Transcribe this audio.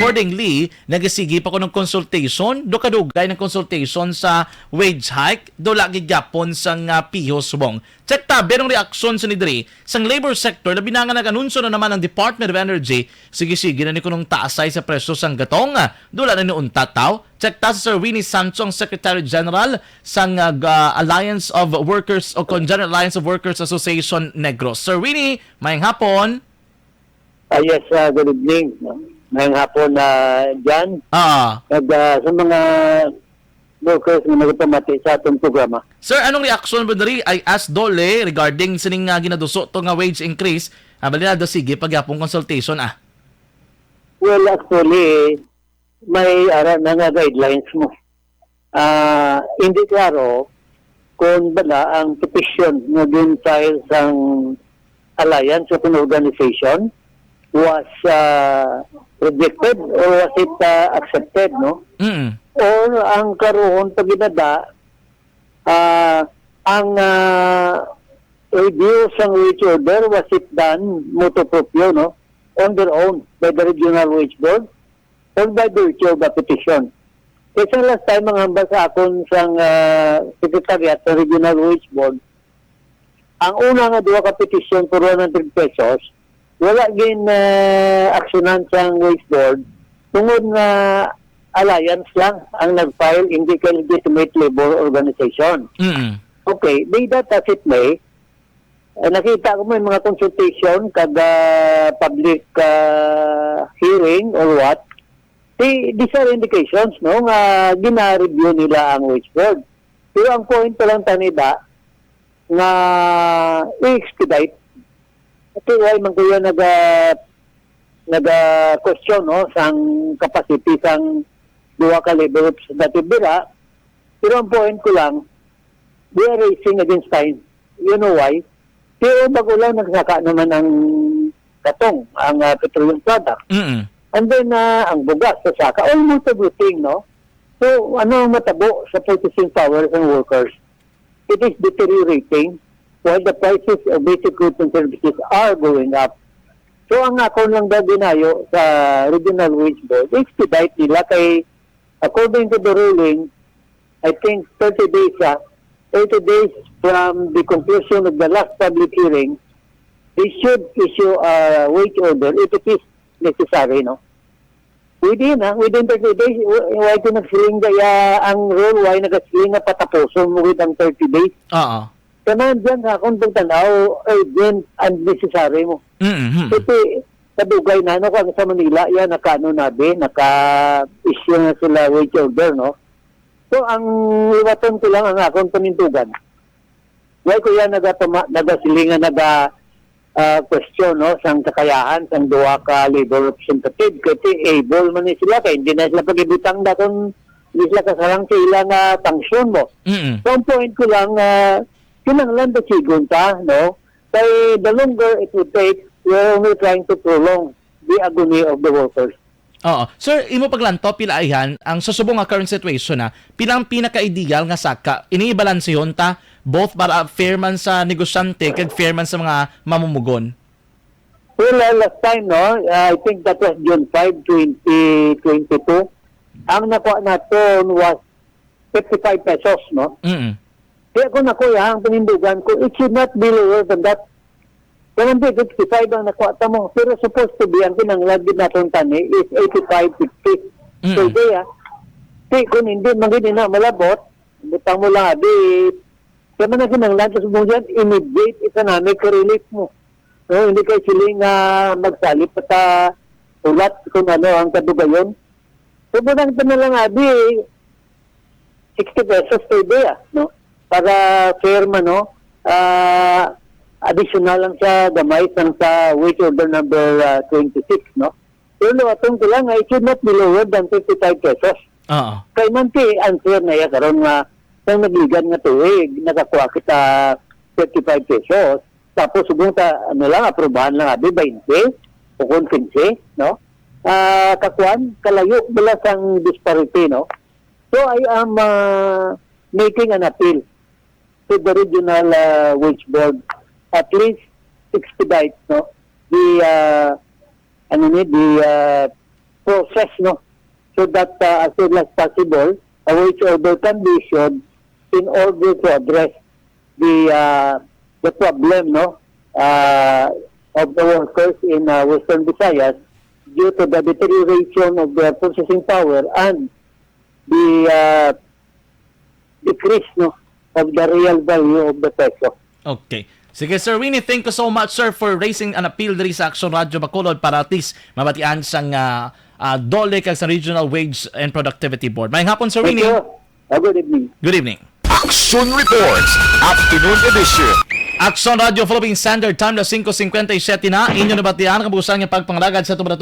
accordingly, nagasigi pa ko ng consultation, do kadugay ng consultation sa wage hike, do lagi gyapon sa nga piho subong. Check ta, berong reaksyon sa nidri sang labor sector labi na nga nag-anunsyo na naman ang Department of Energy, sige-sige na ni kunong taasay sa presyo sang gatong, dula na ni untataw. Check ta sa Sir Winnie Sanchong, Secretary General sang uh, Alliance of Workers o Congenerate Alliance of Workers Association Negros. Sir Winnie, mayang hapon. Ah, yes, ah, good evening. Ngayong hapon na dyan, Ah, at ah, sa mga workers na nagpamati sa atong programa. Sir, anong reaksyon mo diri ay as dole regarding sining nga ginaduso to nga wage increase? Ah, bali na daw sige pagyapong consultation ah. Well, actually, may ara na nga guidelines mo. Ah, hindi klaro kung bala ang petition na din file sang alliance o kung organization was ah, rejected or was it ah, accepted, no? Mm. or ang karoon pag ginada ah ang ah, review sa wage order was it done motu proprio no on their own by the regional wage board or by virtue of the petition kasi last time ang hambal sa akon sang ah, secretariat sa regional wage board ang una nga duha ka petition for 100 pesos wala gin uh, aksyonan sang wage board tungod nga alliance lang ang nag-file, hindi ka legitimate labor organization. Mm. Okay, that as it may, eh, nakita ko may mga consultation kada public ah, hearing or what, di, these are indications no nga gina-review nila ang wage board. Pero ang point ko lang tanida nga i-expedite ito ay man kuya naga naga question no sang capacity sang duha ka labor representative dira pero ang point ko lang we are racing against time. You know why? Pero bago lang nagsaka naman ang katong ang uh, petroleum product. Mm. and then uh, ang bugas sa saka almost everything no? So ano ang matabo sa purchasing power ng workers? It is deteriorating while the prices of basic goods and services are going up So ang ako lang daw ginayo sa Regional Wage Board, expedite nila kay according to the ruling, I think 30 days, ah, 30 days from the conclusion of the last public hearing, they should issue a wage order if it is necessary, no? Within, ah, within 30 days, why ko nagsiling kaya ang rule, why nagsiling nga patapuson mo within 30 days? Oo. Kanan dyan ha, kung tanaw, urgent and necessary mo. Mm. Kasi kadugay na ano kung sa Manila, yan nakano na din, naka-issue na sila wage order, no? So ang iwaton ko lang ang akong panintugan. Why ko yan nagatama, nagasilingan naga ah, question, no? Sang kakayahan, sang duwa ka labor representative. Kasi able man sila, kaya hindi na sila pag-ibutang na kung hindi sila kasarang sa ilang uh, function mo. Mm. So, ang point ko lang, uh, kinanglan the sigon ta, no? Kay the longer it would take, we're only trying to prolong the agony of the workers. Oo. Sir, imo paglanto pila ayhan ang susubong nga current situation na pilang pinaka-ideal nga saka iniibalansehon ta both para fair man sa negosyante kag fair man sa mga mamumugon. Well, uh, last time, no, uh, I think that was June 5, 2022, ang nakuha natin was 55 pesos, no? Mm. Kaya kung nakuha ang panindugan ko, it should not be lower than that. Kung hindi, 55 ang nakuha mo. Pero supposed to be, ang kinanglan din natin tani is 85, 50. Mm. So, kaya, kaya kung hindi, magiging na malabot, butang mo lang, di, kaya man na kinanglan, tapos mo dyan, immediate economic relief mo. No, hindi kayo siling uh, magsalip at uh, ulat kung ano ang kadugayon. So, bunang ito na lang, abi, 60 pesos per day, ah, no? Para fair man, no? Ah, additional lang sa gamay sang sa wage order number ah, 26, no? Pero atong ko lang, it should not be lower than 55 pesos. Oo. Kay man ti answer na ya karon nga nang nagligan nga tuig, nakakuha kita 35 pesos. Tapos subong ta ano lang aprobahan lang abi 20 o kung 15, no? Ah, kakuan kalayo bala sang disparity, no? So I am uh, making an appeal to the regional uh, wage board at least expedite no the uh, ano ni the uh, process, no? So that uh, as soon as possible, a wage order can be issued in order to address the uh, the problem, no? Uh, of the workers in uh, Western Visayas due to the deterioration of their purchasing power and the uh, decrease, no? Of the real value of the peso. Okay. Sige Sir Winnie, thank you so much sir for raising an appeal diri sa Action Radio Bacolod para at least mabatian sang uh, uh, dole kag sa Regional Wage and Productivity Board. Mayang hapon Sir Thank Winnie. Uh, good evening. Good evening. Action Reports, Afternoon Edition. Action Radio Philippine Standard Time na 5.57 na. Inyo nabatian kabusan ng pagpangalagad sa tumada